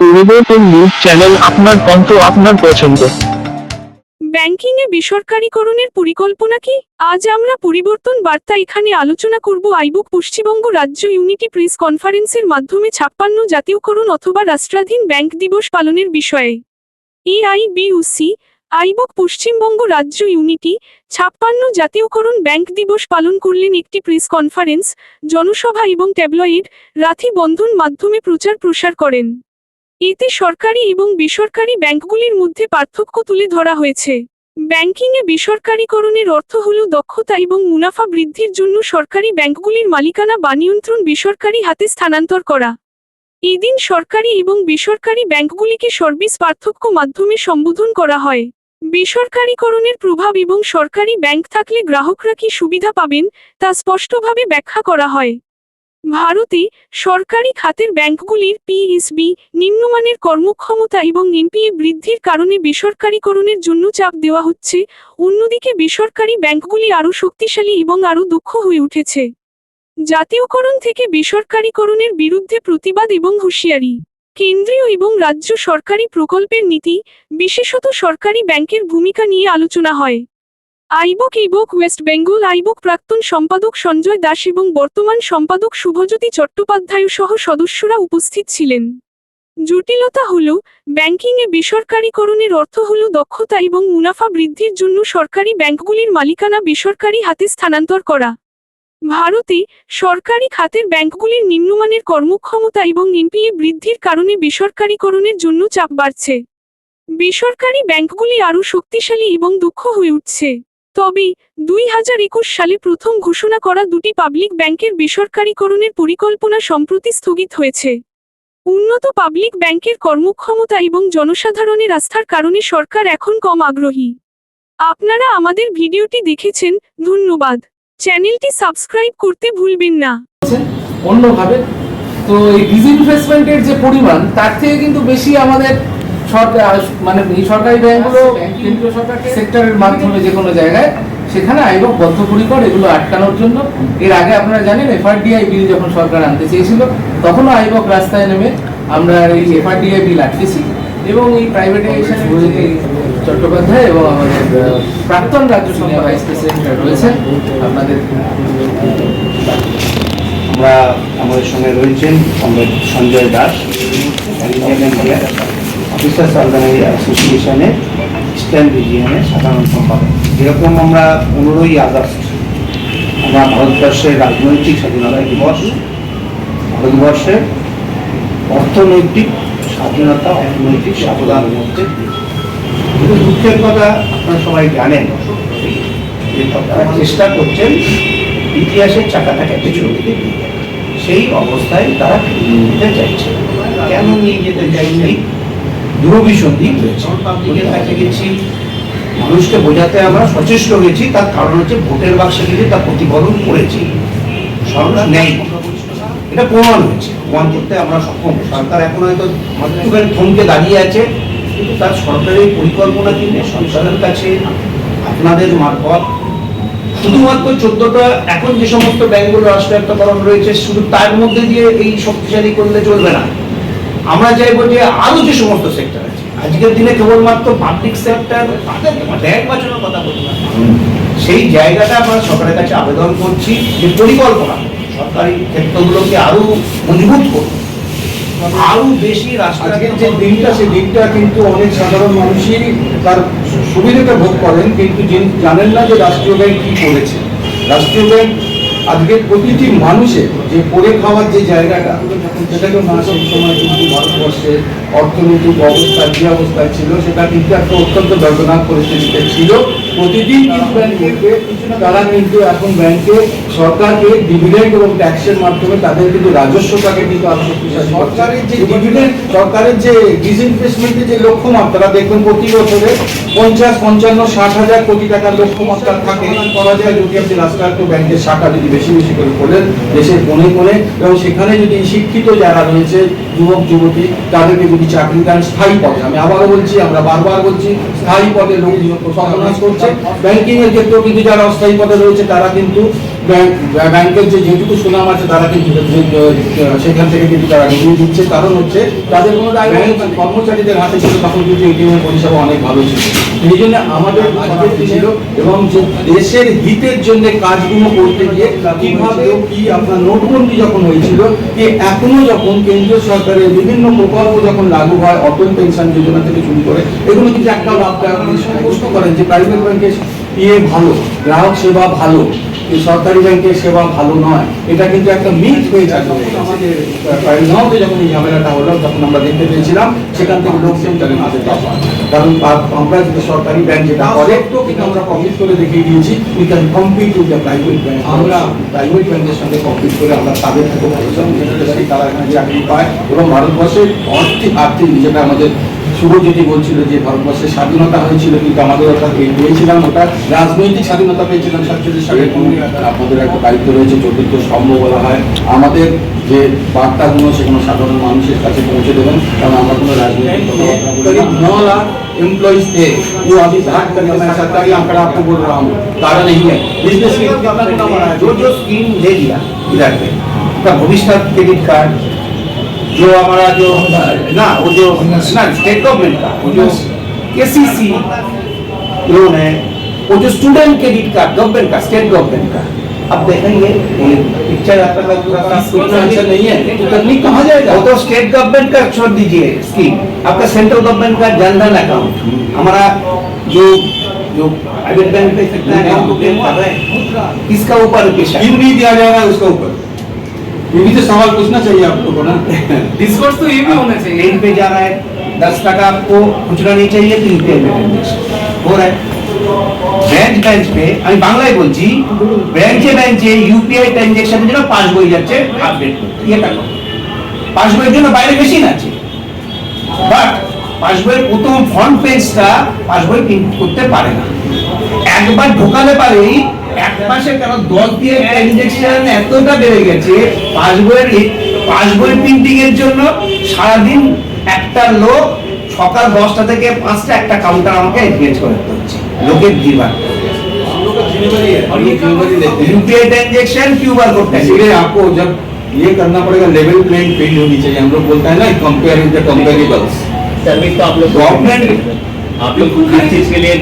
পরিবর্তন news channel আপনার কণ্ঠ আপনার পছন্দ। ব্যাংকিংয়ে বেসরকারীকরণের পরিকল্পনা কি? আজ আমরা পরিবর্তন বার্তা এখানে আলোচনা করব আইবুক পশ্চিমবঙ্গ রাজ্য ইউনিটি প্রেস কনফারেন্সের মাধ্যমে ছাপ্পান্ন জাতীয়করণ অথবা রাষ্ট্রাধীন ব্যাংক দিবস পালনের বিষয়ে। এআইবিউসি আইবক পশ্চিমবঙ্গ রাজ্য ইউনিটি ছাপ্পান্ন জাতীয়করণ ব্যাংক দিবস পালন করলেন একটি প্রেস কনফারেন্স জনসভা এবং ট্যাবলয়েড রাথি বন্ধন মাধ্যমে প্রচার প্রসার করেন। এতে সরকারি এবং বেসরকারি ব্যাংকগুলির মধ্যে পার্থক্য তুলে ধরা হয়েছে। ব্যাংকিংয়ে বেসরকারীকরণের অর্থ হল দক্ষতা এবং মুনাফা বৃদ্ধির জন্য সরকারি ব্যাংকগুলির মালিকানা বা নিয়ন্ত্রণ বেসরকারি হাতে স্থানান্তর করা। এদিন সরকারি এবং বেসরকারি ব্যাংকগুলিকে সর্বিস পার্থক্য মাধ্যমে সম্বোধন করা হয়। বেসরকারীকরণের প্রভাব এবং সরকারি ব্যাংক থাকলে গ্রাহকরা কি সুবিধা পাবেন, তা স্পষ্টভাবে ব্যাখ্যা করা হয়। ভারতে সরকারি খাতের ব্যাংকগুলির পিএসবি নিম্নমানের কর্মক্ষমতা এবং এনপিএ বৃদ্ধির কারণে বেসরকারীকরণের জন্য চাপ দেওয়া হচ্ছে। অন্যদিকে বেসরকারি ব্যাংকগুলি আরও শক্তিশালী এবং আরও দক্ষ হয়ে উঠেছে। জাতীয়করণ থেকে বেসরকারীকরণের বিরুদ্ধে প্রতিবাদ এবং হুঁশিয়ারি। কেন্দ্রীয় এবং রাজ্য সরকারি প্রকল্পের নীতি, বিশেষত সরকারি ব্যাংকের ভূমিকা নিয়ে আলোচনা হয়। আইবক ইবক ওয়েস্ট বেঙ্গল আইবক প্রাক্তন সম্পাদক সঞ্জয় দাস এবং বর্তমান সম্পাদক শুভজ্যোতি চট্টোপাধ্যায় সহ সদস্যরা উপস্থিত ছিলেন। জটিলতা হল, ব্যাংকিংয়ে বেসরকারীকরণের অর্থ হল দক্ষতা এবং মুনাফা বৃদ্ধির জন্য সরকারি ব্যাংকগুলির মালিকানা বেসরকারি হাতে স্থানান্তর করা। ভারতে সরকারি খাতের ব্যাংকগুলির নিম্নমানের কর্মক্ষমতা এবং এনপিএ বৃদ্ধির কারণে বেসরকারীকরণের জন্য চাপ বাড়ছে। বেসরকারি ব্যাংকগুলি আরও শক্তিশালী এবং দক্ষ হয়ে উঠছে। তবে দুই হাজার একুশ সালে প্রথম ঘোষণা করা দুটি পাবলিক ব্যাংকের বেসরকারীকরণের পরিকল্পনা সম্প্রতি স্থগিত হয়েছে। উন্নত পাবলিক ব্যাংকের কর্মক্ষমতা এবং জনসাধারণের আস্থার কারণে সরকার এখন কম আগ্রহী। আপনারা আমাদের ভিডিওটি দেখেছেন, ধন্যবাদ। চ্যানেলটি সাবস্ক্রাইব করতে ভুলবেন না। অন্যভাবে, তো এই ডিসইনভেস্টমেন্টের যে পরিমাণ, তার থেকে কিন্তু বেশি আমাদের সরকার মানে এই সরকারি ব্যাংকগুলো কেন্দ্রীয় সরকার সেক্টরের মাধ্যমে যে কোনো জায়গায় সেখানে আইবক বদ্ধপরিকর এগুলো আটকানোর জন্য। এর আগে আপনারা জানেন এফআরডিআই বিল যখন সরকার আনতে চেয়েছিল তখনও আইবক রাস্তায় নেমে আমরা এই এফআরডিআই বিল আটকেছি এবং এই প্রাইভেটাইজেশন চট্টোপাধ্যায় এবং আমাদের প্রাক্তন রাজ্য সভা ভাইস প্রেসিডেন্ট রয়েছেন আপনাদের আমরা আমাদের সঙ্গে রয়েছেন Sanjay Das. Indian India officers organize অ্যাসোসিয়েশনের ইস্টার্ন রিজিয়নের সাধারণ সম্পাদক। যেরকম আমরা পনেরোই আগস্ট আমরা ভারতবর্ষের রাজনৈতিক স্বাধীনতা দিবস ভারতবর্ষের অর্থনৈতিক স্বাধীনতা, অর্থনৈতিক সাবধানের মধ্যে কিন্তু দুঃখের কথা আপনারা সবাই জানেন চেষ্টা করছেন ইতিহাসের চাকাটাকে পেছনে দিকে যেতে। সেই অবস্থায় তারা নিয়ে নিতে চাইছে। কেন নিয়ে যেতে চাইছে দূরভিসন্ধি রয়েছে পাবলিকের গেছি, মানুষকে বোঝাতে আমরা সচেষ্ট হয়েছি। তার কারণ হচ্ছে ভোটের বাক্সে গিয়ে তা প্রতিফলন করেছি। সরকার নেই। এটা প্রমাণ হয়েছে। প্রমাণ করতে আমরা সক্ষম। সরকার এখন হয়তো একটুখানি থমকে দাঁড়িয়ে আছে। কিন্তু তার সরকারের পরিকল্পনা কিন্তু সরকারের কাছে আপনাদের মারফত? শুধুমাত্র চোদ্দটা, এখন যে সমস্ত ব্যাংকগুলো রাষ্ট্রায়ত্তকরণ রয়েছে, শুধু তার মধ্যে দিয়ে এই শক্তিশালী করলে চলবে না। আমরা চাইব যে আরও যে সমস্ত সেক্টর আছে, আজকের দিনে কেবলমাত্র পাবলিক সেক্টর ব্যাংক বাঁচানোর কথা বলছি না। সেই জায়গাটা আমরা সরকারের কাছে আবেদন করছি, যে পরিকল্পনা, সরকারি ক্ষেত্রগুলোকে আরও মজবুত করুন আরও বেশি আজকের যে দিনটা, সেই দিনটা কিন্তু অনেক সাধারণ মানুষই তার সুবিধাটা ভোগ করেন, কিন্তু জানেন না যে রাষ্ট্রীয় ব্যাংক কি করেছে রাষ্ট্রীয় ব্যাংক আজকে প্রতিটি মানুষের যে পড়ে খাওয়ার যে জায়গাটা সেটাকে না সব সময় কিন্তু ভারতবর্ষের অর্থনৈতিক অবস্থা যে অবস্থায় ছিল সেটা কিন্তু একটা অত্যন্ত বেদনার পরিস্থিতিতে ছিল। প্রতিদিন ব্যাংকের তারা কিন্তু এখন ব্যাংকে সরকারকে ডিভিডেন্ড এবং ট্যাক্সের মাধ্যমে তাদের কিন্তু রাজস্বটাকে কিন্তু আরও শক্তিশালী সরকারের যে ডিভিডেন্ড সরকারের যে ডিসইনভেস্টমেন্টের যে লক্ষ্যমাত্রা দেখবেন প্রতি বছরে পঞ্চাশ পঞ্চান্ন ষাট হাজার কোটি টাকার লক্ষ্যমাত্রা থাকে। করা যায় যদি আপনি রাষ্ট্রায়ত্ত ব্যাংকের শাখা যদি বেশি বেশি করে খোলেন দেশের কোণে কোণে এবং সেখানে যদি শিক্ষিত যারা রয়েছে যুবক, যুবতী, তাদেরকে যদি চাকরি দেন, স্থায়ী পদে। আমি আবারও বলছি, আমরা বারবার বলছি, স্থায়ী পদে লোক সর্বনাশ করছে। ব্যাংকিং এর ক্ষেত্রেও কিন্তু যারা অস্থায়ী পদে রয়েছে, তারা কিন্তু ব্যাংকের যে যেটুকু সুনাম আছে তারা কিন্তু সেখান থেকে কিন্তু তারা রিভিউ দিচ্ছে। কারণ হচ্ছে তাদের কোনো কর্মচারীদের হাতে ছিল তখন কিন্তু এটিএম এর পরিষেবা অনেক ভালো ছিল। এই জন্য আমাদের ছিল এবং যে দেশের হিতের জন্য কাজগুলো করতে গিয়ে কীভাবে কি আপনার নোটবন্দি যখন হয়েছিল কি এখনও যখন কেন্দ্রীয় সরকারের বিভিন্ন প্রকল্প যখন লাগু হয় অটল পেনশন যোজনা থেকে শুরু করে এগুলো কিন্তু একটা লাভ প্রশ্ন করেন যে প্রাইভেট ব্যাংকের ইয়ে ভালো গ্রাহক সেবা ভালো। এই সরকারি ব্যাংকের সেবা ভালো নয় এটা কিন্তু একটা মিথ হয়ে যাচ্ছে। আমাদের যখন এই ঝামেলাটা হলো তখন আমরা দেখতে পেয়েছিলাম সেখান থেকে লোকজন তাকে মাঝে কারণ আমরা যদি সরকারি ব্যাংক যেটা করে তো কিন্তু আমরা কমপ্লিট করে দেখিয়ে দিয়েছি। We can compete with the private bank আমরা প্রাইভেট ব্যাংকের সঙ্গে কমপ্লিট করে আমরা তাদের থেকে তারা এখানে চাকরি পায়। এবং ভারতবর্ষের আর্থিক আর্থিক যেটা আমাদের শুভজ্যোতি বলছিল যে ভারতবর্ষের স্বাধীনতা হয়েছিল কিন্তু আমাদের ওটা পে- পেয়েছিলাম ওটা রাজনৈতিক স্বাধীনতা পেয়েছিলাম সাতচল্লিশ সালে কোনো আপনাদের একটা দায়িত্ব রয়েছে চতুর্থ স্তম্ভ বলা হয় আমাদের যে বার্তাগুলো সেগুলো সাধারণ মানুষের কাছে পৌঁছে দেবেন কারণ আমরা কোনো রাজনৈতিক কথাবার্তা বলি না। नौ लाख एम्प्लॉइज थे वो अभी भाग कर मैं सरकारी आंकड़ा आपको बोल रहा हूँ कारण नहीं है बिजनेस में कितना गुना बढ़ा है जो जो स्कीम दे दिया इधर पे उसका भविष्य क्रेडिट कार्ड जो हमारा जो ना वो जो ना स्टेट गवर्नमेंट का वो जो केसीसी लोन है वो जो स्टूडेंट क्रेडिट कार्ड गवर्नमेंट का स्टेट गवर्नमेंट का। अब देखेंगे पिक्चर टेंशन नहीं है। तो तकनीक कहाँ जाएगा? वो तो स्टेट गवर्नमेंट का छोड़ दीजिए स्कीम आपका सेंट्रल गवर्नमेंट का जनधन अकाउंट हमारा जो जो प्राइवेट बैंक पे किसका ऊपर? स्कीम नहीं दिया जाएगा उसका ऊपर। ये भी तो सवाल पूछना चाहिए आप लोगों को ना डिस्कोर्स तो ये भी होना चाहिए ट्रेन पे जा रहा है दस टका आपको खुचरा नहीं चाहिए तो यूपीआई में ट्रांजेक्शन हो रहा है ব্যাংক ব্যাংক পে আমি বাংলায় বলছি ব্যাংকে ব্যাংকে ইউপিআই ট্রানজেকশনের জন্য পাঁচ বই যাচ্ছে আপডেট করতে এটা করো। পাঁচ বইয়ের জন্য বাইরে মেশিন আছে বাট পাঁচ বইয়ের প্রথম ফ্রন্ট পেজটা পাঁচ বই প্রিন্ট করতে পারে না একবার ঢোকালে পারেই এক মাসে কেন দশ দিয়ে ট্রানজেকশন এতটা বেড়ে গেছে পাঁচ বইয়ের এই- পাঁচ বই প্রিন্টিং এর জন্য সারাদিন একটা লোক সকাল দশটা থেকে পাঁচটা একটা কাউন্টার আমাকে এনগেজ করতে হচ্ছে লোকের ভিড় বাড়তে हम लोग का जिम्मेवारी है हम लोग जिम्मेवारी लेते हैं ইউপিআই ট্রানজেকশন কিউআর করতে इसलिए आपको जब ये करना पड़ेगा लेवल प्लेइंग फील्ड होनी चाहिए हम लोग बोलते हैं ना compare with the comparables service तो आप लोग गवर्नमेंट आप लोग हर चीज के लिए